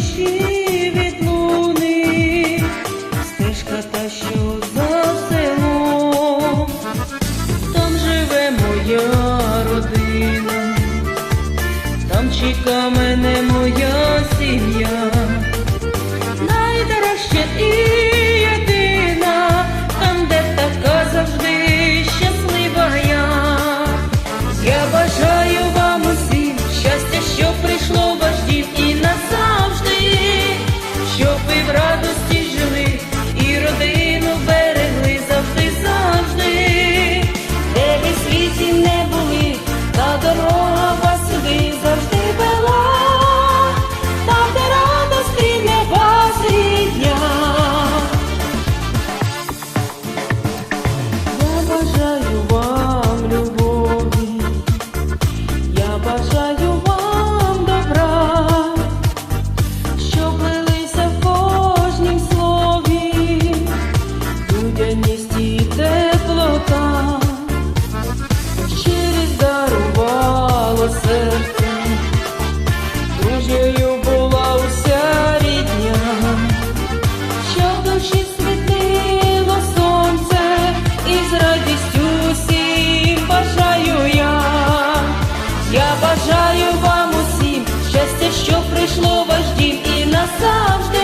душі від луни, стежка та що за селом, там живе моя родина, там чека мене моя сім'я. Бажаю вам усім щастя, що прийшло в ваш дім і назавжди.